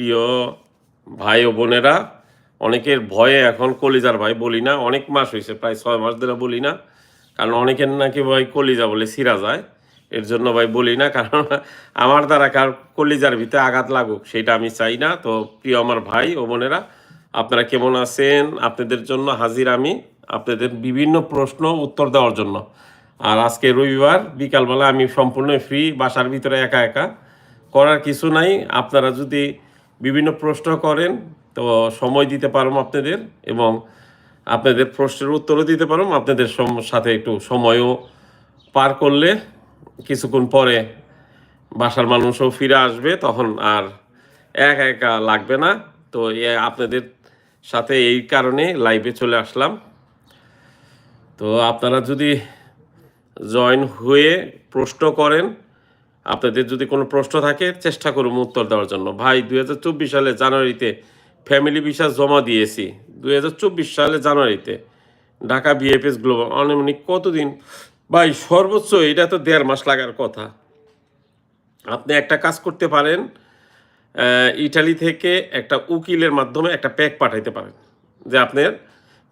প্রিয় ভাই ও বোনেরা, অনেকের ভয়ে এখন কলিজার ভাই বলি না, অনেক মাস হয়েছে প্রায় ছয় মাস ধরে বলি না, কারণ অনেকের নাকি ভাই কলিজা বলে সিরা যায়, এর জন্য ভাই বলি না, কারণ আমার দ্বারা কার কলিজার ভিতরে আঘাত লাগুক, সেটা আমি চাই না। তো প্রিয় আমার ভাই ও বোনেরা, আপনারা কেমন আছেন? আপনাদের জন্য হাজির আমি আপনাদের বিভিন্ন প্রশ্ন উত্তর দেওয়ার জন্য। আর আজকে রবিবার, বিকালবেলা আমি সম্পূর্ণ ফ্রি বাসার ভিতরে একা একা, করার কিছু নাই। আপনারা যদি বিভিন্ন প্রশ্ন করেন, তো সময় দিতে পারব আপনাদের এবং আপনাদের প্রশ্নের উত্তরও দিতে পারব। আপনাদের সাথে একটু সময়ও পার করলে কিছুক্ষণ পরে বাসার মানুষও ফিরে আসবে, তখন আর একা একা লাগবে না। তো আপনাদের সাথে এই কারণে লাইভে চলে আসলাম। তো আপনারা যদি জয়েন হয়ে প্রশ্ন করেন আপনাদের যদি কোনো প্রশ্ন থাকে, চেষ্টা করুন উত্তর দেওয়ার জন্য। ভাই দু হাজার চব্বিশ সালে জানুয়ারিতে ফ্যামিলি ভিসা জমা দিয়েছি। দুই হাজার চব্বিশ সালে জানুয়ারিতে ঢাকা বিএফএস গ্লোবাল অনেক কতদিন? ভাই, সর্বোচ্চ এটা তো দেড় মাস লাগার কথা। আপনি একটা কাজ করতে পারেন ইটালি থেকে একটা উকিলের মাধ্যমে একটা প্যাক পাঠাইতে পারেন। যে আপনার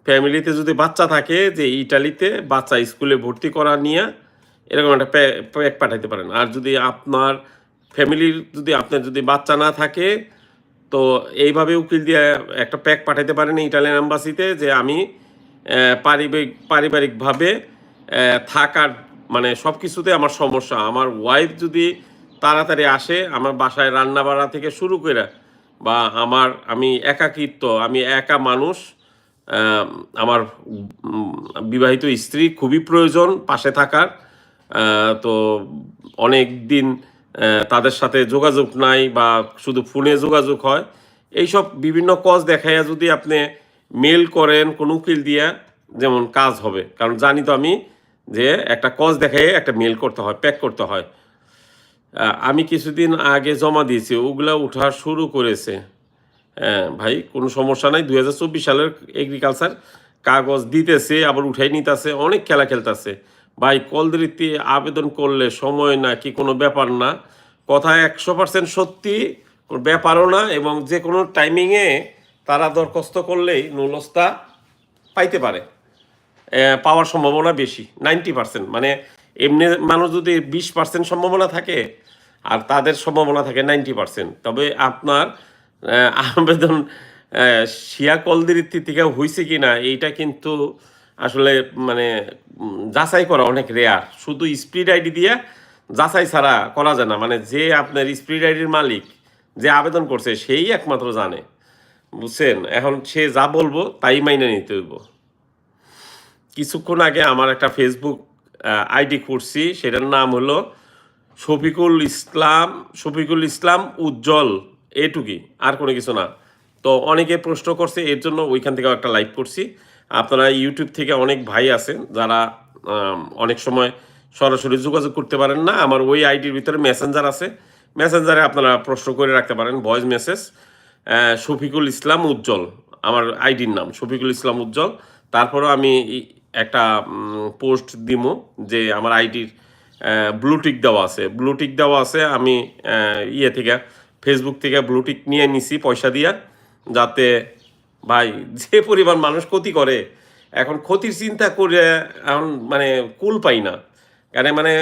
ফ্যামিলিতে যদি বাচ্চা থাকে, যে ইটালিতে বাচ্চা স্কুলে ভর্তি করা নিয়ে এরকম একটা প্যা- প্যাক পাঠাইতে পারেন। আর যদি আপনার ফ্যামিলির যদি আপনার যদি বাচ্চা না থাকে, তো এইভাবে উকিল দিয়ে একটা প্যাক পাঠাইতে পারেন ইটালিয়ান এম্বাসিতে যে আমি পারিবারিক, পারিবারিকভাবে থাকার মানে সব কিছুতে আমার সমস্যা। আমার ওয়াইফ যদি তাড়াতাড়ি আসে, আমার বাসায় রান্না বাড়া থেকে শুরু করে বা আমার, আমি একাকিত্ব, আমি একা মানুষ আমার বিবাহিত স্ত্রী খুবই প্রয়োজন পাশে থাকার। তো অনেক দিন তাদের সাথে যোগাযোগ নাই বা শুধু ফোনে যোগাযোগ হয়। এইসব বিভিন্ন কজ দেখাইয়া যদি আপনি মেল করেন, কোনো উকিল দিয়া, যেমন কাজ হবে। কারণ জানি তো আমি যে একটা কজ দেখাইয়ে একটা মেল করতে হয়, প্যাক করতে হয়। আমি কিছুদিন আগে জমা দিয়েছি, ওগুলা উঠা শুরু করেছে। হ্যাঁ ভাই, কোনো সমস্যা নাই। দুই হাজার চব্বিশ সালের এগ্রিকালচার কাগজ দিতেছে, আবার উঠাই নিতেছে, অনেক খেলা খেলতেছে। ভাই, কলদরিতে আবেদন করলে সময় না, কি কোনো ব্যাপার না। কথা একশো পার্সেন্ট সত্যি ব্যাপারও না এবং যে কোনো টাইমিংয়ে তারা দরখাস্ত করলেই নুলস্তা পাইতে পারে। পাওয়ার সম্ভাবনা বেশি, নাইনটি পার্সেন্ট মানে এমনি মানুষ যদি বিশ পার্সেন্ট সম্ভাবনা থাকে আর তাদের সম্ভাবনা থাকে নাইনটি পার্সেন্ট তবে আপনার আবেদন শিয়া কলদিরিত্তি থেকে হয়েছে কি না এইটা কিন্তু আসলে মানে যাচাই করা অনেক রেয়ার শুধু স্পিড আইডি দিয়ে যাচাই ছাড়া করা যায় না। মানে যে আপনার স্পিড আইডির মালিক যে আবেদন করছে, সেই একমাত্র জানে। বুঝছেন? এখন সে যা বলব, তাই মাইনে নিতে হইব। কিছুক্ষণ আগে আমার একটা ফেসবুক আইডি করছি সেটার নাম হলো শফিকুল ইসলাম শফিকুল ইসলাম উজ্জ্বল, এটুকি, আর কোনো কিছু না। তো অনেকে প্রশ্ন করছে, এর জন্য ওইখান থেকে একটা লাইভ করছি। আপনারা ইউটিউব থেকে অনেক ভাই আছেন যারা অনেক সময় সরাসরি যোগাযোগ করতে পারেন না। আমার ওই আইডির ভিতরে মেসেঞ্জার আছে। মেসেঞ্জারে আপনারা প্রশ্ন করে রাখতে পারেন। ভয়েস মেসেজ শফিকুল ইসলাম উজ্জ্বল, আমার আইডির নাম, শফিকুল ইসলাম উজ্জ্বল। তারপরেও আমি একটা পোস্ট দিব যে আমার আইডির ব্লুটিক দেওয়া আছে। ব্লুটিক দেওয়া আছে, আমি ইয়ে থেকে ফেসবুক থেকে ব্লুটিক নিয়ে নিছি পয়সা দিয়া, যাতে ভাই, যে পরিমাণ মানুষ ক্ষতি করে, এখন ক্ষতির চিন্তা করে এখন মানে কুল পাই না। কারণ মানে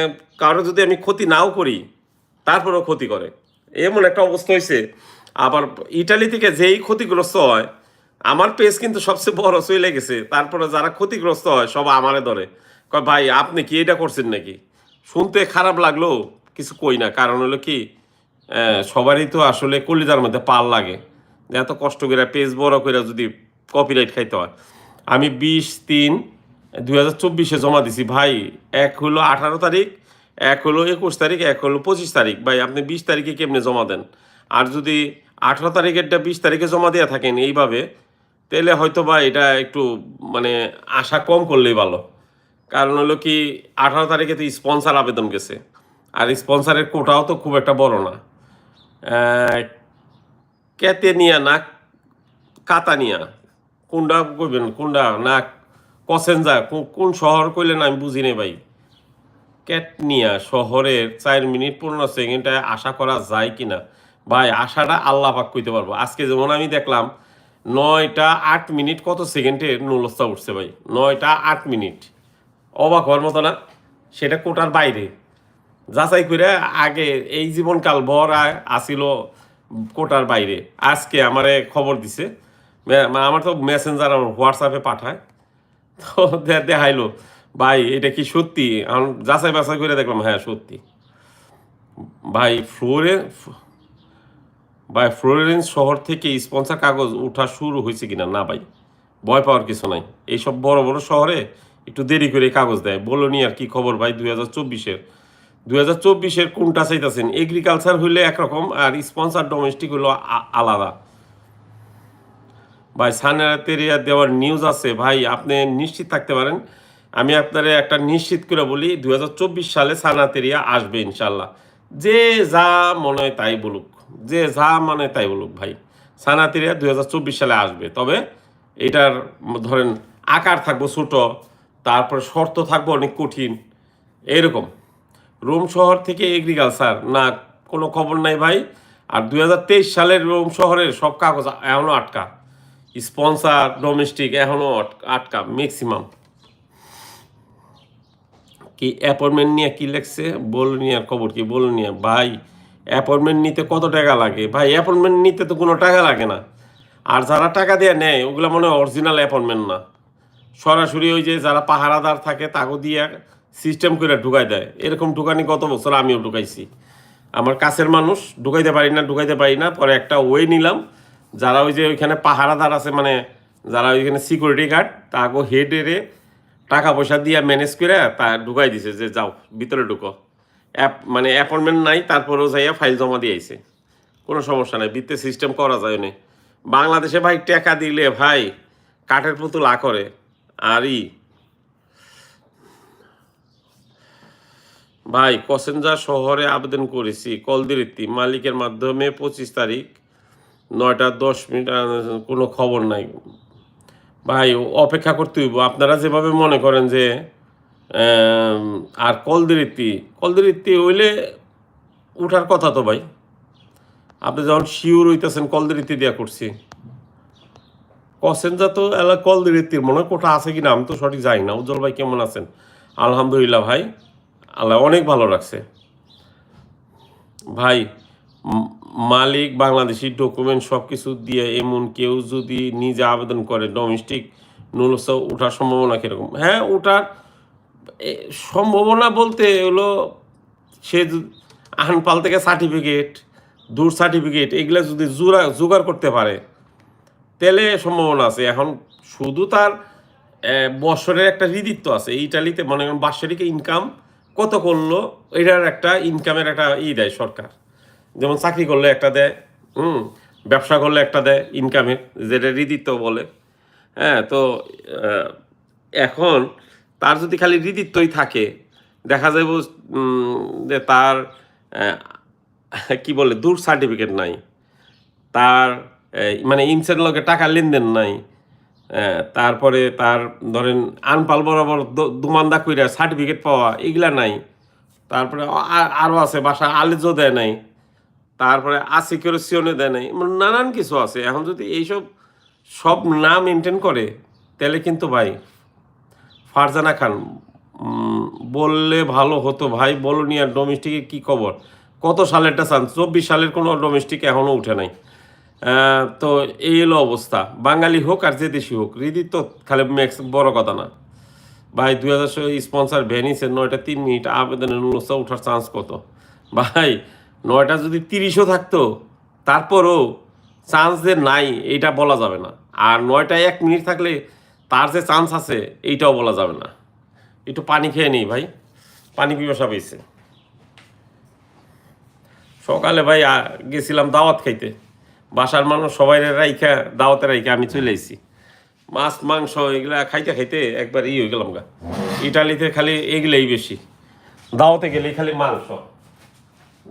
কারও যদি আমি ক্ষতি নাও করি, তারপরেও ক্ষতি করে। এমন একটা অবস্থা হয়েছে আবার ইটালি থেকে যেই ক্ষতিগ্রস্ত হয়, আমার পেজ কিন্তু সবচেয়ে বড় চলে গেছে। তারপরে যারা ক্ষতিগ্রস্ত হয়, সব আমারে ধরে। কয়, ভাই, আপনি কি এটা করছেন নাকি? শুনতে খারাপ লাগল কিছু কই না। কারণ হলো কি সবারই তো আসলে কলিজার মধ্যে পাল লাগে। এত কষ্ট করে পেজ বড় করে যদি কপিরাইট খাইতে হয়। আমি বিশ তিন দুই হাজার চব্বিশে জমা দিছি। ভাই, এক হলো আঠারো তারিখ, এক হলো একুশ তারিখ, এক হলো পঁচিশ তারিখ। ভাই, আপনি বিশ তারিখে কেমনে জমা দেন? আর যদি আঠারো তারিখেরটা বিশ তারিখে জমা দিয়ে থাকেন এইভাবে, তাহলে হয়তো বা এটা একটু মানে আশা কম করলেই ভালো। কারণ হলো কি, আঠারো তারিখে তো স্পন্সার আবেদন গেছে। আর স্পন্সারের কোটাও তো খুব একটা বড় না। আহ, কেতে নিয়া না কাতানিয়া কোনটা কইবেন কোনটা না কসেনজা কো- কোন শহর কইলেন আমি বুঝি নাই ভাই। ক্যাটনিয়া শহরের চার মিনিট পনেরো সেকেন্ডে আশা করা যায় কি না ভাই আশাটা আল্লাহ পাক কইতে পারব। আজকে যেমন আমি দেখলাম নয়টা আট মিনিট কত সেকেন্ডে নুলস্তা উঠছে ভাই। নয়টা আট মিনিট। অবাক হওয়ার মতো না সেটা কোটার বাইরে। যাচাই করে আগে এই জীবনকাল ভর আসিল কোটার বাইরে। আজকে আমারে খবর দিছে। আমার তো মেসেঞ্জার আর হোয়াটসঅ্যাপে পাঠায়। তো দেখাইলো, ভাই, এটা কি সত্যি? যাচাই বাছাই করে দেখলাম হ্যাঁ সত্যি। ভাই, ফ্লোরে ভাই ফ্লোরেন্স শহর থেকে স্পন্সর কাগজ ওঠা শুরু হয়েছে কিনা? না, ভাই, ভয় পাওয়ার কিছু নাই। এইসব বড় বড় শহরে একটু দেরি করে কাগজ দেয়। বলো নি আর কি খবর, ভাই, দুই হাজার চব্বিশের? দুই হাজার চব্বিশের কোনটা চাইতেছেন? এগ্রিকালচার হইলে একরকম আর স্পন্সর ডোমেস্টিক হইল আলাদা। ভাই সানাতেরিয়া দেওয়ার নিউজ আছে। ভাই, আপনি নিশ্চিত থাকতে পারেন। আমি আপনারে একটা নিশ্চিত করে বলি দু হাজার চব্বিশ সালে সানাতেরিয়া আসবে ইনশাল্লাহ যে যা মনে হয় তাই বলুক। যে যা মানে তাই বলুক ভাই। সানাতেরিয়া দু হাজার চব্বিশ সালে আসবে। তবে এটার ধরেন আকার থাকব ছোট, তারপরে শর্ত থাকব অনেক কঠিন এরকম রোম শহর থেকে এগ্রিকালচার না, কোনো খবর নাই ভাই। আর দু হাজার তেইশ সালের রোম শহরের সব কাগজ এখনও আটকা। স্পন্সার, ডোমেস্টিক এখনও আটকা ম্যাক্সিমাম কি অ্যাপয়েন্টমেন্ট নিয়ে কি লেখছে? বল নিয়ে খবর কি? বল নিয়ে। ভাই অ্যাপয়েন্টমেন্ট নিতে কত টাকা লাগে? ভাই অ্যাপয়েন্টমেন্ট নিতে তো কোনো টাকা লাগে না। আর যারা টাকা দিয়ে নেয়, ওগুলো মনে হয় অরিজিনাল অ্যাপয়েন্টমেন্ট না। সরাসরি ওই যে যারা পাহারাদার থাকে তাকে দিয়ে সিস্টেম করে ঢুকাই দেয়। এরকম ঢুকানি গত বছর আমিও ঢুকাইছি। আমার কাছের মানুষ ঢুকাইতে পারি না, ঢুকাইতে পারি না। পরে একটা ওয়ে নিলাম। যারা ওই যে ওইখানে পাহারাদার আছে মানে যারা ওইখানে সিকিউরিটি গার্ড তাকে হেড এরে টাকা পয়সা দিয়ে ম্যানেজ করে তা ঢুকাই দিছে যে, যাও, ভিতরে ঢুকো। অ্যাপ মানে অ্যাপয়েন্টমেন্ট নাই, তারপরেও যাইয়া ফাইল জমা দিয়ে আইছে। কোনো সমস্যা নাই, বৃত্তে সিস্টেম করা যায় না। বাংলাদেশে ভাই টাকা দিলে ভাই কাঠের পুতুল আ করে। আরই ভাই কসেঞ্জার শহরে আবেদন করেছি। কলদিরিত্তি মালিকের মাধ্যমে পঁচিশ তারিখ নয়টা দশ মিনিট কোনো খবর নাই। ভাই অপেক্ষা করতে হইব। আপনারা যেভাবে মনে করেন যে আর কলদিরিত্তি কলদিরিত্তি হইলে উঠার কথা তো ভাই। আপনি যখন শিওর হইতেছেন কলদিরিত্তি দিয়া করছি। কসেঞ্জা তো এলা কলদিরিত্তির মনে হয় কোটা আছে কিনা, আমি তো সঠিক জানি না। উজ্জ্বল ভাই কেমন আছেন? আলহামদুলিল্লাহ ভাই। আল্লাহ অনেক ভালো রাখছে। ভাই মালিক, বাংলাদেশি ডকুমেন্ট সব কিছু দিয়ে এমন কেউ যদি নিজে আবেদন করে ডোমেস্টিক নুলস ওঠার সম্ভাবনা কীরকম? হ্যাঁ ওঠার সম্ভাবনা বলতে হলো সে যদি আহনপাল থেকে সার্টিফিকেট দূর সার্টিফিকেট এগুলো যদি জোড়া, জোগাড় করতে পারে, তাহলে সম্ভাবনা আছে। এখন শুধু তার বছরের একটা হৃদিত্ব আছে। ইটালিতে মনে করেন বাৎসরিক ইনকাম কত করল, এটার একটা ইনকামের একটা ই দেয় সরকার। যেমন চাকরি করলে একটা দেয়, হুম, ব্যবসা করলে একটা দেয় ইনকামের যেটা হৃদিত্ব বলে। হ্যাঁ তো এখন তার যদি খালি হৃদিত্বই থাকে, দেখা যাবে যে তার কি বলে দূর সার্টিফিকেট নাই। তার মানে ইনসের লগে টাকা লেনদেন নাই। তারপরে তার, ধরেন, আনপাল বরাবর দুমান্দা কইরা সার্টিফিকেট পাওয়া, এগুলা নাই। তারপরে আ- আরও আছে, বাসা আলেজও দেয় নাই। তারপরে আসিকিউরেশনে দেয় নাই। মানে নানান কিছু আছে। এখন যদি এইসব সব না মেনটেন করে, তাহলে কিন্তু ভাই, ফারজানা খান বললে ভালো হতো। ভাই, বলো নি আর ডোমেস্টিকের কী খবর? কত সালেরটা চান? চব্বিশ সালের কোনো ডোমেস্টিক এখনও উঠে নাই। তো এই হলো অবস্থা। বাঙালি হোক আর যে দেশি হোক রীতি তো খালি ম্যাক্স বড় কথা না। ভাই, দুই হাজার স্পন্সার ভ্যানিসের নয়টা তিন মিনিট আবেদনের নুলসা ওঠার চান্স কত? ভাই, নয়টা যদি তিরিশও থাকতো, তারপরও চান্স যে নাই, এইটা বলা যাবে না। আর নয়টা এক মিনিট থাকলে তার যে চান্স আছে, এইটাও বলা যাবে না। একটু পানি খেয়ে নেই ভাই, পানি পিপাসা পেয়েছে। সকালে ভাই গেছিলাম দাওয়াত খাইতে। বাসার মানুষ সবাই রাইখা, দাওয়াতে রাইখা আমি চলে আইছি। মাছ, মাংস এগুলা খাইতে খাইতে একবার ই হয়ে গেলাম গা। ইটালিতে খালি এগুলাই বেশি। দাওয়াতে গেলে খালি মাংস,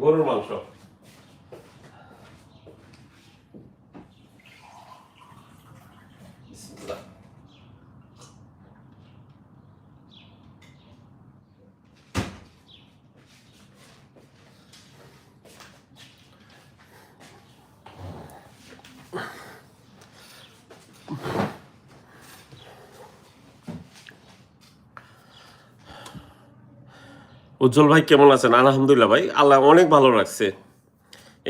গরুর মাংস। উজ্জ্বল ভাই কেমন আছেন? আলহামদুলিল্লাহ ভাই, আল্লাহ অনেক ভালো রাখছে।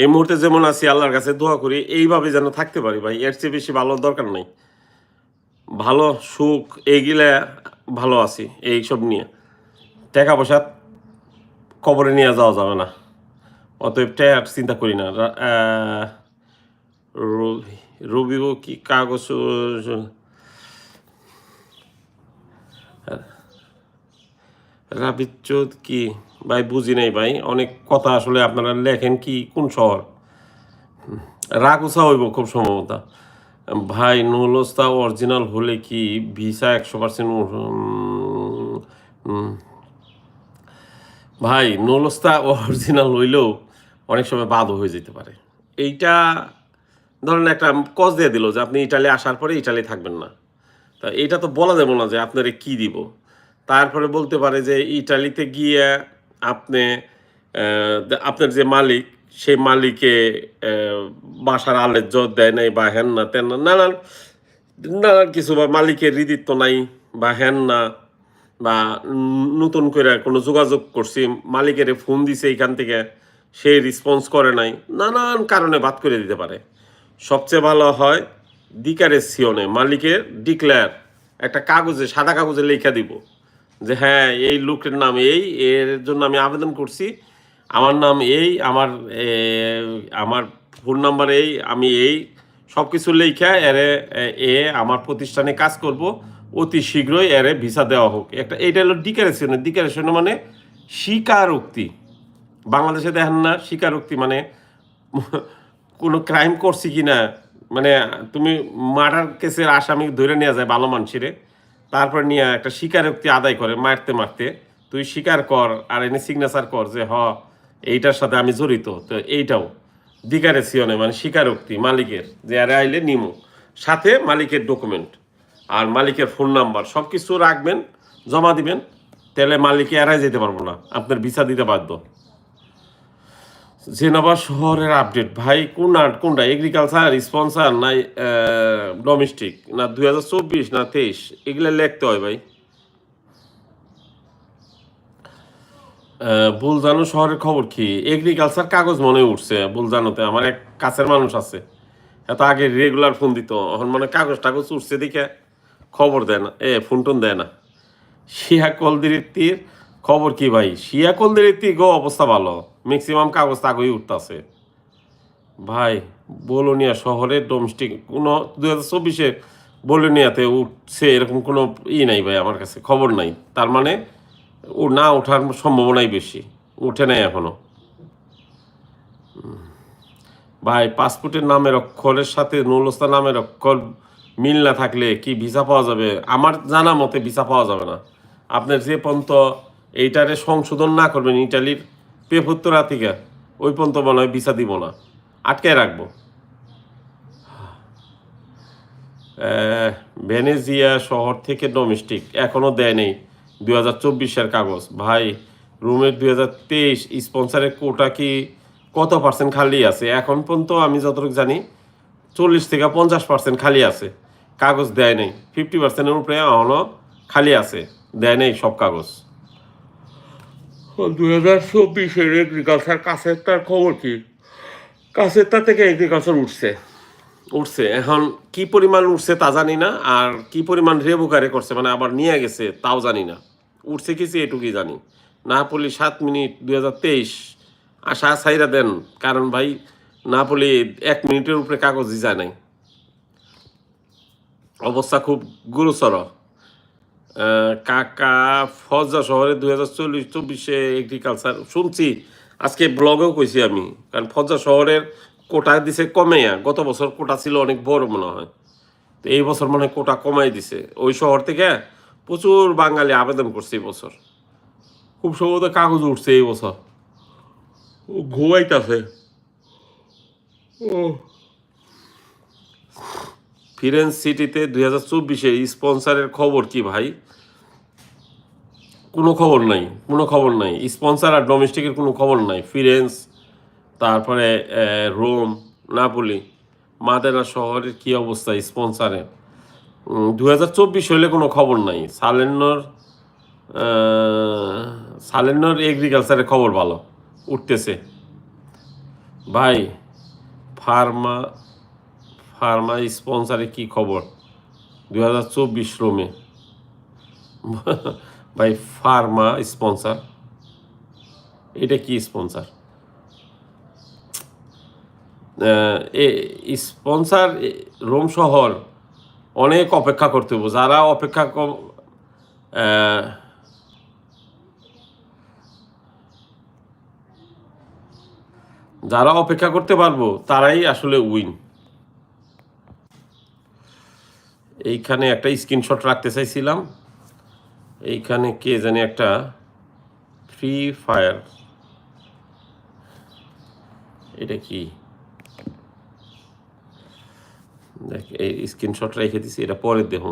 এই মুহূর্তে যেমন আছি, আল্লাহর কাছে দোয়া করি, এইভাবে যেন থাকতে পারি ভাই, এর চেয়ে বেশি ভালো দরকার নাই। ভালো সুখ এইগুলা ভালো আছি, এইসব নিয়ে। টাকা পয়সা কবরে নিয়ে যাওয়া যাবে না। অতএব টাকার চিন্তা করি না। রবি কি কাগজ রাবিচ্যুত কি? ভাই, বুঝি নাই ভাই। অনেক কথা আসলে আপনারা লেখেন কি, কোন শহর? রাগুসা হইব খুব সম্ভবত। ভাই, নুলস্তা অরিজিনাল হলে কি ভিসা একশো পার্সেন্ট ভাই, নুলস্তা অরিজিনাল হইলেও অনেক সময় বাদও হয়ে যেতে পারে। এইটা ধরেন একটা কজ দিয়ে দিল যে আপনি ইটালি আসার পরে ইটালি থাকবেন না। তা এটা তো বলা যাবে না যে আপনারে কি দিব। তারপরে বলতে পারে যে ইটালিতে গিয়ে আপনি আপনার যে মালিক, সেই মালিকে বাসার আলের জোর দেয় নাই বা হেন না তেন না, নানান নানান কিছু বা মালিকের হৃদিত্ব নাই বা হেন না, বা নতুন করে কোনো যোগাযোগ করছি, মালিকের ফোন দিছে এইখান থেকে, সে রেসপন্স করে নাই, নানান কারণে বাদ করে দিতে পারে। সবচেয়ে ভালো হয় দিকারের সিওনে, মালিকের ডিক্লেয়ার একটা কাগজে, সাদা কাগজে লেখা দিব। যে হ্যাঁ এই লোকের নাম এই এর জন্য আমি আবেদন করছি। আমার নাম এই আমার আমার ফোন নাম্বার এই আমি এই সব কিছু লেখা এরে এ, আমার প্রতিষ্ঠানে কাজ করব। অতি শীঘ্রই এরে ভিসা দেওয়া হোক। একটা এইটা হলো ডিকারেশন ডিকারেশন মানে স্বীকারোক্তি। বাংলাদেশে দেখেন না স্বীকারোক্তি মানে কোনো ক্রাইম করছি কি না মানে তুমি মার্ডার কেসের আসামি ধরে নিয়ে যায় ভালো মানুষেরে। তারপর নিয়ে একটা স্বীকারোক্তি আদায় করে মারতে মারতে, তুই স্বীকার কর আর এনে সিগনেচার কর যে, হ, এইটার সাথে আমি জড়িত। তো এইটাও দিকারে সিয়নে মানে স্বীকারোক্তি মালিকের, যে আরে আইলে নিমো। সাথে মালিকের ডকুমেন্ট আর মালিকের ফোন নাম্বার সব কিছু রাখবেন, জমা দিবেন, তাহলে মালিকে এড়াই যেতে পারব না। আপনার ভিসা দিতে বাধ্য। জেনাবা শহরের আপডেট। ভাই কোন আর্ট কোনটা? এগ্রিকালচার স্পন্সার না ডোমেস্টিক না দুই চব্বিশ না তেইশ? এগুলো লিখতে হয় ভাই। বুলজানো শহরের খবর কি? এগ্রিকালচার কাগজ মনে উঠছে বুলজানোতে। আমার এক কাছের মানুষ আছে। এত আগে রেগুলার ফোন দিত। এখন মানে কাগজ টাগজ উঠছে দেখে খবর দেয় না। এ ফোন টোন দেয় না। শিয়া কলদিরিত্তির খবর কি ভাই? শিয়া কলদিরিত্তি গো, অবস্থা ভালো। ম্যাক্সিমাম কাগজ তাগই উঠতেছে। ভাই, বোলোনিয়া শহরের ডোমেস্টিক কোনো দু হাজার চব্বিশে বোলোনিয়াতে উঠছে এরকম কোনো ই নাই ভাই আমার কাছে, খবর নাই। তার মানে ও না ওঠার সম্ভাবনাই বেশি উঠে নাই এখনও। উম। ভাই, পাসপোর্টের নামের অক্ষরের সাথে নুলস্তা নামের অক্ষর মিল না থাকলে কি ভিসা পাওয়া যাবে? আমার জানা মতে ভিসা পাওয়া যাবে না। আপনার যে পর্যন্ত এইটারে সংশোধন না করবেন ইটালির পেপুত্তরা থেকে ওই পর্যন্ত মনে হয় ভিসা দিব না। আটকায় রাখব। ভেনেজিয়া শহর থেকে ডোমেস্টিক এখনও দেয় নেই। দুই হাজার চব্বিশের কাগজ। ভাই, রুমের দুই হাজার তেইশ স্পন্সারের কোটা কি কত পার্সেন্ট খালি আছে? এখন পর্যন্ত আমি যতটুকু জানি, চল্লিশ থেকে পঞ্চাশ পার্সেন্ট খালি আছে। কাগজ দেয় নেই। ফিফটি পার্সেন্টের উপরে এখনও খালি আছে। দেয় নেই সব কাগজ। দুই হাজার চব্বিশের এগ্রিকালচার কাছের তার খবর কি? কাছের তার থেকে এগ্রিকালচার উঠছে। উঠছে। এখন কি পরিমাণ উঠছে তা জানি না, আর কি পরিমাণ রেবুকারে করছে মানে আবার নিয়ে গেছে, তাও জানি না। উঠছে কিছু এটুকুই জানি। না পড়লি সাত মিনিট দুই হাজার তেইশ, আশা ছাইরা দেন, কারণ ভাই না পড়লি এক মিনিটের উপরে কাগজ যায় নাই। অবস্থা খুব গুরুতর। কাকা ফজা শহরে দুই হাজার চল্লিশ, চব্বিশে এগ্রিকালচার শুনছি। আজকে ব্লগেও কইছি আমি, কারণ ফজা শহরের কোটা দিছে কমেয়া গত বছর কোটা ছিল অনেক বড় মনে হয়। তো এই বছর মনে কোটা কমাই দিছে। ওই শহর থেকে প্রচুর বাঙালি আবেদন করছে এই বছর। খুব সম্ভবত কাগজ উঠছে এই বছর। ও ঘুমাইতেছে। ও। ফিরেন্স সিটিতে দুই হাজার চব্বিশে স্পন্সারের খবর কি ভাই? কোনো খবর নাই, কোনো খবর নাই। স্পন্সার আর ডোমেস্টিকের কোনো খবর নাই। ফিরেন্স তারপরে রোম নাপোলি মাদেরা শহরের কি অবস্থা স্পন্সারের দু হাজার চব্বিশ হলে কোনো খবর নাই। সালেন্নর সালেন্নর এগ্রিকালচারের খবর ভালো, উঠতেছে। ভাই ফার্মা ফার্মা স্পন্সারে কি খবর? দু হাজার চব্বিশ রোমে। ভাই ফার্মা স্পন্সার এটা কি স্পন্সার স্পন্সার রোম শহর অনেক অপেক্ষা করতে হবে যারা অপেক্ষা যারা অপেক্ষা করতে পারব, তারাই আসলে উইন এইখানে একটা স্ক্রিনশট রাখতে চাইছিলাম। এইখানে কে জানি একটা ফ্রি ফায়ার এটা কি? দেখ, এই স্ক্রিনশট রেখে দিছি, এটা পরের দেখো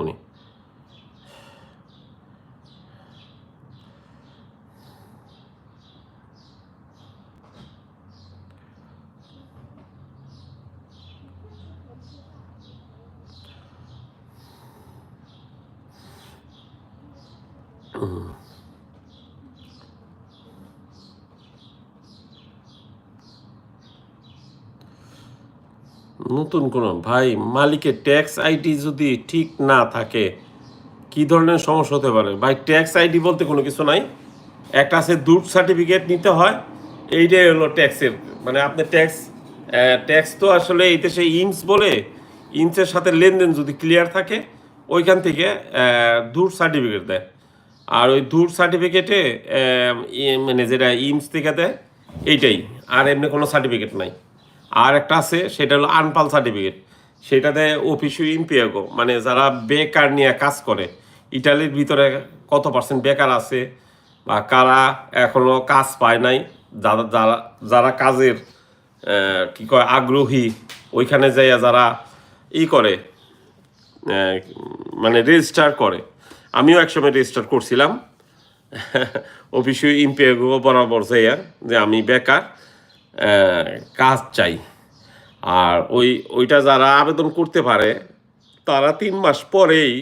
নতুন কোনো, ভাই, মালিকের ট্যাক্স আইডি যদি ঠিক না থাকে, কি ধরনের সমস্যা হতে পারে? ভাই ট্যাক্স আইডি বলতে কোনো কিছু নাই। একটা আছে দুধ সার্টিফিকেট নিতে হয়, এইটাই হলো ট্যাক্সের মানে আপনি ট্যাক্স ট্যাক্স তো আসলে এই দেশে ইমস বলে ইমসের সাথে লেনদেন যদি ক্লিয়ার থাকে, ওইখান থেকে দূর সার্টিফিকেট দেয়। আর ওই দূর সার্টিফিকেটে মানে যেটা ইমস থেকে দেয়, এইটাই, আর এমনি কোনো সার্টিফিকেট নাই। আর একটা আছে, সেটা হলো আনপাল সার্টিফিকেট সেটাতে অফিসিও ইম্পিয়াগো মানে যারা বেকার নিয়ে কাজ করে, ইটালির ভিতরে কত পার্সেন্ট বেকার আছে বা কারা এখনও কাজ পায় নাই, যারা যারা যারা কাজের কি কয়, আগ্রহী, ওইখানে যাইয়া যারা ই করে মানে রেজিস্টার করে। আমিও একসময় রেজিস্টার করছিলাম। অফিসে ইম্পিয়াগো বরাবর যাইয়া, যে আমি বেকার কাজ চাই। আর ওই, ওইটা যারা আবেদন করতে পারে, তারা তিন মাস পরেই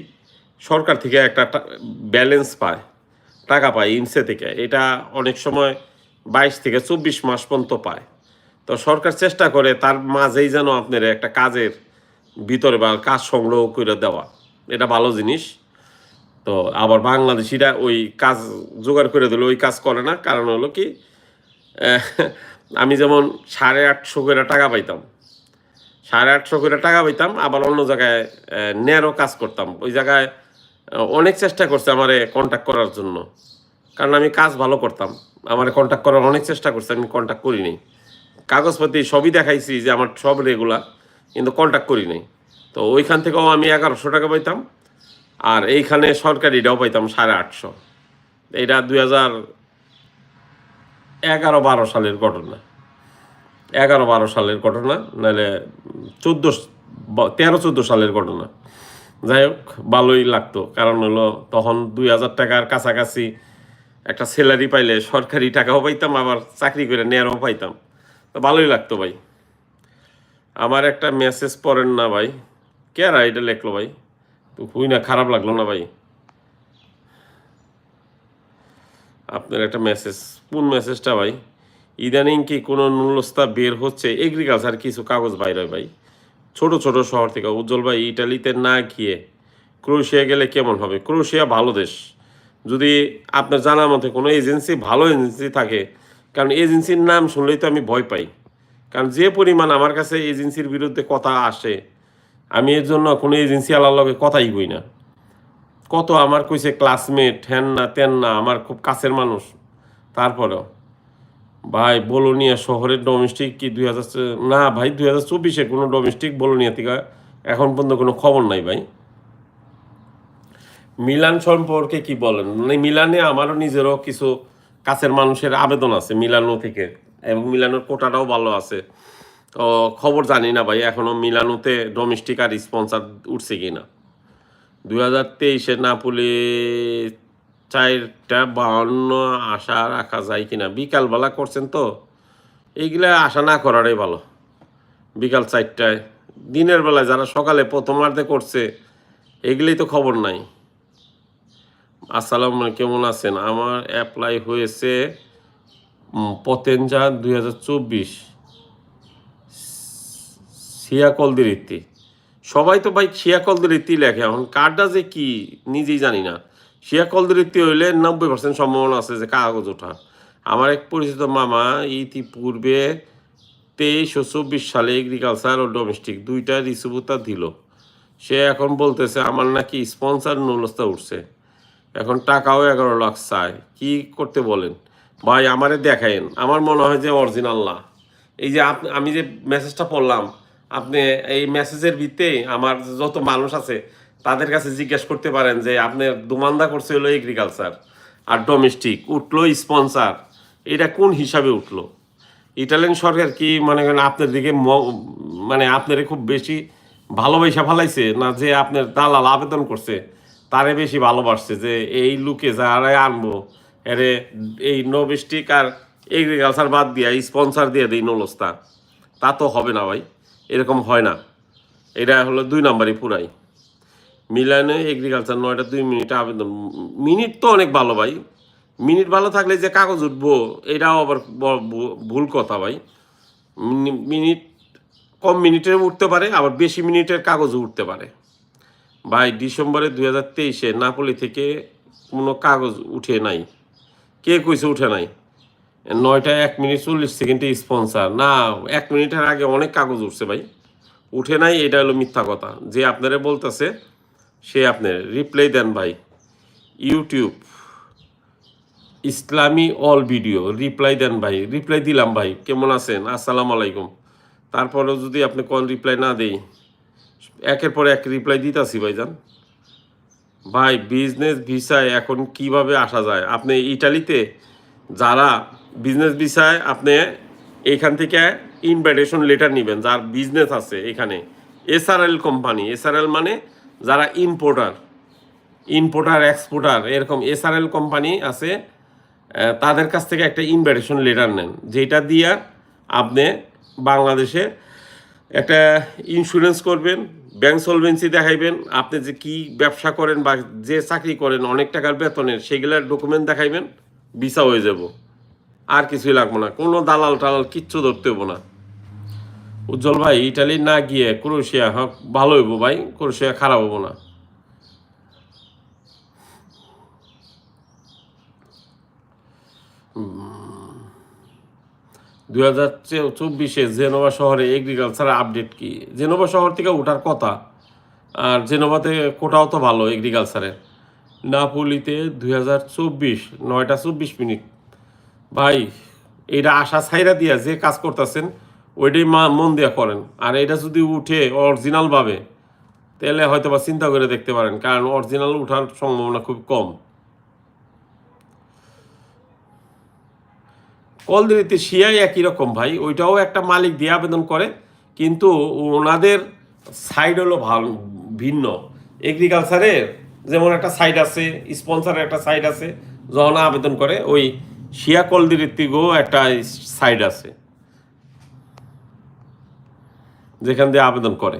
সরকার থেকে একটা ব্যালেন্স পায়, টাকা পায় ইনসে থেকে। এটা অনেক সময় বাইশ থেকে চব্বিশ মাস পর্যন্ত পায়। তো সরকার চেষ্টা করে তার মাঝেই যেন আপনার একটা কাজের ভিতরে বা কাজ সংগ্রহ করে দেওয়া। এটা ভালো জিনিস। তো আবার বাংলাদেশিরা ওই কাজ জোগাড় করে দিলে ওই কাজ করে না। কারণ হলো কি আমি যেমন সাড়ে আটশো করে টাকা পাইতাম। সাড়ে আটশো করে টাকা পাইতাম, আবার অন্য জায়গায় নেয়ারও কাজ করতাম। ওই জায়গায় অনেক চেষ্টা করছে আমারে কন্ট্যাক্ট করার জন্য। কারণ আমি কাজ ভালো করতাম। আমার কন্ট্যাক্ট করার অনেক চেষ্টা করছে, আমি কন্ট্যাক্ট করিনি। কাগজপাতি সবই দেখাইছি যে আমার সব রেগুলার, কিন্তু কন্ট্যাক্ট করি নাই। তো ওইখান থেকেও আমি এগারোশো টাকা পাইতাম, আর এইখানে সরকারিটাও পাইতাম সাড়ে আটশো। এটা দুই হাজার এগারো বারো সালের ঘটনা। এগারো বারো সালের ঘটনা, নাহলে চোদ্দ তেরো চোদ্দ সালের ঘটনা। যাই হোক, ভালোই লাগতো। কারণ হলো, তখন দুই হাজার টাকার কাছাকাছি একটা স্যালারি পাইলে সরকারি টাকাও পাইতাম, আবার চাকরি করে নেয়ারও পাইতাম। তো ভালোই লাগতো ভাই। আমার একটা মেসেজ পড়েন না ভাই। কেরা এটা লেখলো ভাই? তো খুবই না খারাপ লাগল না ভাই? আপনার একটা মেসেজ কোন মেসেজটা ভাই? ইদানিং কি কোনো নুলস্তা বের হচ্ছে? এগ্রিকালচার কিছু কাগজ বাইর ভাই। ছোট ছোট শহর থেকে। উজ্জ্বল ভাই, ইটালিতে না গিয়ে ক্রোয়েশিয়া গেলে কেমন হবে? ক্রোয়েশিয়া ভালো দেশ। যদি আপনার জানার মতে কোনো এজেন্সি ভালো এজেন্সি থাকে। কারণ এজেন্সির নাম শুনলেই তো আমি ভয় পাই। কারণ যে পরিমাণ আমার কাছে এজেন্সির বিরুদ্ধে কথা আসে, আমি এর জন্য কোনো এজেন্সি আলার লগে কথাই কই না। কত আমার কইছে ক্লাসমেট হ্যান না তেন না, আমার খুব কাছের মানুষ। তারপরেও, ভাই, বলোনিয়া শহরের ডোমেস্টিক কি দুই হাজার না ভাই, দুই হাজার চব্বিশে কোনো ডোমেস্টিক বলোনিয়া থেকে এখন পর্যন্ত কোনো খবর নাই ভাই। মিলান সম্পর্কে কি বলেন? মানে মিলানে আমারও নিজেরও কিছু কাছের মানুষের আবেদন আছে মিলানো থেকে, এবং মিলানোর কোটাটাও ভালো আছে। তো খবর জানি না ভাই এখনও মিলানোতে ডোমেস্টিক আর স্পন্সার উঠছে কি না দুই হাজার তেইশে নাপুলি চারটা বাউন্ন আশা রাখা যায় কিনা? বিকালবেলা করছেন তো। এইগুলা আশা না করাটাই ভালো। বিকাল চারটায়। দিনের বেলায় যারা সকালে প্রথমার্ধে করছে, এগুলোই তো খবর নাই। আসসালাম কেমন আছেন? আমার অ্যাপ্লাই হয়েছে পতেঞ্জা দুই হাজার চব্বিশ সিয়াকলদের রীতি সবাই তো ভাই শিয়াকলদের রীতি লেখে। এখন কারটা যে কি, নিজেই জানি না। শিয়াকলদের রীতি হইলে নব্বই পার্সেন্ট সম্ভাবনা আছে যে কাগজ ওঠা। আমার এক পরিচিত মামা ইতিপূর্বে তেইশ ও চব্বিশ সালে এগ্রিকালচার ও ডোমেস্টিক দুইটা রিসিভুতা দিল। সে এখন বলতেছে, আমার নাকি স্পন্সার নুলস্তা উঠছে। এখন টাকাও এগারো লাখ চায়। কি করতে বলেন? ভাই, আমারে দেখায়েন। আমার মনে হয় যে অরিজিনাল না। এই যে আমি যে মেসেজটা পড়লাম আপনি এই মেসেজের ভিত্তে আমার যত মানুষ আছে, তাদের কাছে জিজ্ঞেস করতে পারেন যে, আপনি দুমান্দা করছে হলো এগ্রিকালচার আর ডোমেস্টিক উঠল স্পন্সার এটা কোন হিসাবে উঠল? ইটালিয়ান সরকার কি মনে করেন আপনার দিকে মানে আপনার খুব বেশি ভালোবাসা ফালাইছে না যে আপনার দালাল আবেদন করছে, তারে বেশি ভালোবাসছে যে, এই লুকে যারা আনব, এরে এই নবিস্টিক আর এগ্রিকালচার বাদ দিয়া স্পন্সার দিয়ে দিই নলস্তা তা তো হবে না ভাই। এরকম হয় না। এটা হলো দুই নাম্বারই পুরাই। মিলানে এগ্রিকালচার নয়টা দুই মিনিট আবেদন। মিনিট তো অনেক ভালো ভাই। মিনিট ভালো থাকলে যে কাগজ উঠবো, এটাও আবার ভুল কথা ভাই। মিনিট কম মিনিটের উঠতে পারে, আবার বেশি মিনিটের কাগজও উঠতে পারে। ভাই, ডিসেম্বরে দুই হাজার তেইশে নাপলি থেকে কোনো কাগজ উঠে নাই। কে কইছে উঠে নাই? নয়টা এক মিনিট চল্লিশ সেকেন্ডে স্পন্সার না, এক মিনিটের আগে অনেক কাগজ উঠছে ভাই। উঠে নাই, এটা হলো মিথ্যা কথা। যে আপনারা বলতেছে, সে আপনার রিপ্লাই দেন ভাই। ইউটিউব ইসলামী অল ভিডিও রিপ্লাই দেন ভাই। রিপ্লাই দিলাম ভাই, কেমন আছেন? আসসালামু আলাইকুম। তারপরেও যদি আপনি কল রিপ্লাই না দেই, একের পর এক রিপ্লাই দিতাছি ভাইজান ভাই বিজনেস ভিসায় এখন কীভাবে আসা যায়? আপনি ইটালিতে যারা বিজনেস ভিসায় আপনি এইখান থেকে ইনভাইটেশন লেটার নেবেন, যার বিজনেস আছে এখানে। এসআরএল কোম্পানি এসআরএল মানে যারা ইম্পোর্টার ইম্পোর্টার এক্সপোর্টার এরকম এসআরএল কোম্পানি আছে তাদের কাছ থেকে একটা ইনভাইটেশন লেটার নেন, যেটা দিয়া আপনি বাংলাদেশে একটা ইন্স্যুরেন্স করবেন ব্যাংক সলভেন্সি দেখাইবেন, আপনি যে কি ব্যবসা করেন বা যে চাকরি করেন, অনেক টাকার বেতনের, সেগুলোর ডকুমেন্ট দেখাইবেন ভিসা হয়ে যাব। আর কিছুই লাগবো না। কোনো দালাল টালাল কিচ্ছু ধরতে হব না। উজ্জ্বল ভাই, ইটালি না গিয়ে ক্রোয়েশিয়া হ্যাঁ ভালো হইব ভাই, ক্রোয়েশিয়া খারাপ হব না। দুই হাজার চব্বিশে জেনোভা শহরে এগ্রিকালচার আপডেট কি? জেনোভা শহর থেকে ওঠার কথা, আর জেনোভাতে কোটাও তো ভালো এগ্রিকালচারের নাপোলিতে দুই হাজার চব্বিশ, নয়টা চব্বিশ মিনিট। ভাই এটা আশা ছাইরা দিয়া যে কাজ করতেছেন, ওইটাই মা মন দিয়া করেন। আর এটা যদি উঠে অরিজিনালভাবে তাহলে হয়তো বা চিন্তা করে দেখতে পারেন, কারণ অরিজিনাল উঠার সম্ভাবনা খুব কম। কলদিরিতে শিয়াই একই রকম ভাই, ওইটাও একটা মালিক দিয়ে আবেদন করে, কিন্তু ওনাদের সাইড হলো ভালো ভিন্ন। এগ্রিকালচারের যেমন একটা সাইড আছে স্পন্সারের একটা সাইড আছে, যখন আবেদন করে, ওই শিয়া কলদিরিতিগও একটা সাইড আছে, যেখান দিয়ে আবেদন করে।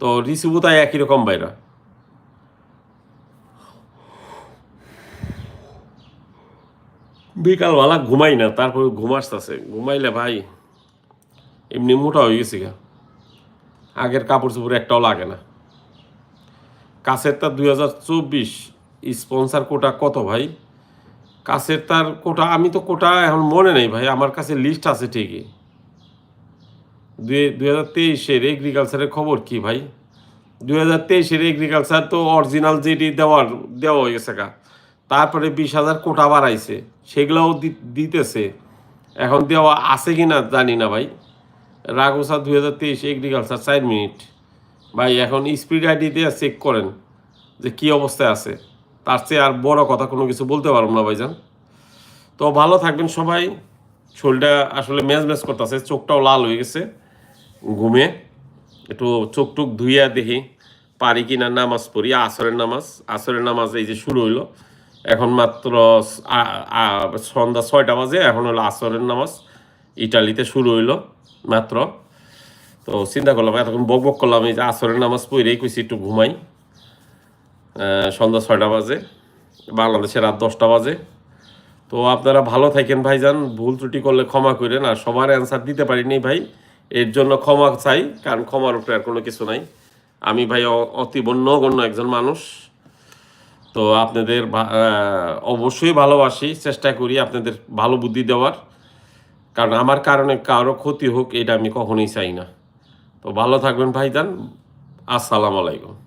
তো রিসিভও তাই একই রকম বাইরা। বিকালবেলা ঘুমাই না, তারপরে ঘুমাসতেছে ঘুমাইলে ভাই, এমনি মোটা হয়ে গেছি গা। আগের কাপড় চোপড় একটাও লাগে না। কাছের তার দুই হাজার চব্বিশ, স্পন্সার কোটা কত ভাই? কাছের তার কোটা, আমি তো কোটা এখন মনে নেই ভাই, আমার কাছে লিস্ট আছে ঠিকই। দুই হাজার তেইশের এগ্রিকালচারের খবর কি ভাই? দুই হাজার তেইশের এগ্রিকালচার তো অরিজিনাল যেটি দেওয়ার, দেওয়া হয়ে গেছে তারপরে বিশ হাজার কোটা বাড়াইছে, সেগুলোও দিতেছে। এখন দেওয়া আছে কি না জানি না ভাই। রাগোসা দুই হাজার তেইশ এগ্রিকালচার চার মিনিট। ভাই, এখন স্পিড আইডি দিয়ে চেক করেন যে কি অবস্থায় আছে। তার চেয়ে আর বড় কথা কোনো কিছু বলতে পারব না ভাইজান। তো ভালো থাকবেন সবাই। শরীরটা আসলে ম্যাচ ম্যাচ করতেছে, চোখটাও লাল হয়ে গেছে ঘুমে। একটু চোখ টুক ধুইয়া দেখি, পারি কি না নামাজ পড়ি, আসরের নামাজ। আসরের নামাজ এই যে শুরু হইল, এখন মাত্র সন্ধ্যা ছয়টা বাজে, এখন হলো আসরের নামাজ। ইটালিতে শুরু হইল মাত্র। তো চিন্তা করলাম, এতক্ষণ বক বক করলাম, এই যে আসরের নামাজ পড়েই কইছি একটু ঘুমাই। সন্ধ্যা ছয়টা বাজে বাংলাদেশে রাত দশটা বাজে। তো আপনারা ভালো থাকেন ভাইজান, ভুল ত্রুটি করলে ক্ষমা করেন, আর সবার অ্যান্সার দিতে পারিনি ভাই, এর জন্য ক্ষমা চাই, কারণ ক্ষমার উপরে আর কোনো কিছু নাই। আমি ভাই অ- অতীব নগণ্য একজন মানুষ, তো আপনাদের অবশ্যই ভালোবাসি, চেষ্টা করি আপনাদের ভালো বুদ্ধি দেওয়ার। কারণ আমার কারণে কারও ক্ষতি হোক, এটা আমি কখনোই চাই না। তো ভালো থাকবেন ভাইজান, আসসালামু আলাইকুম।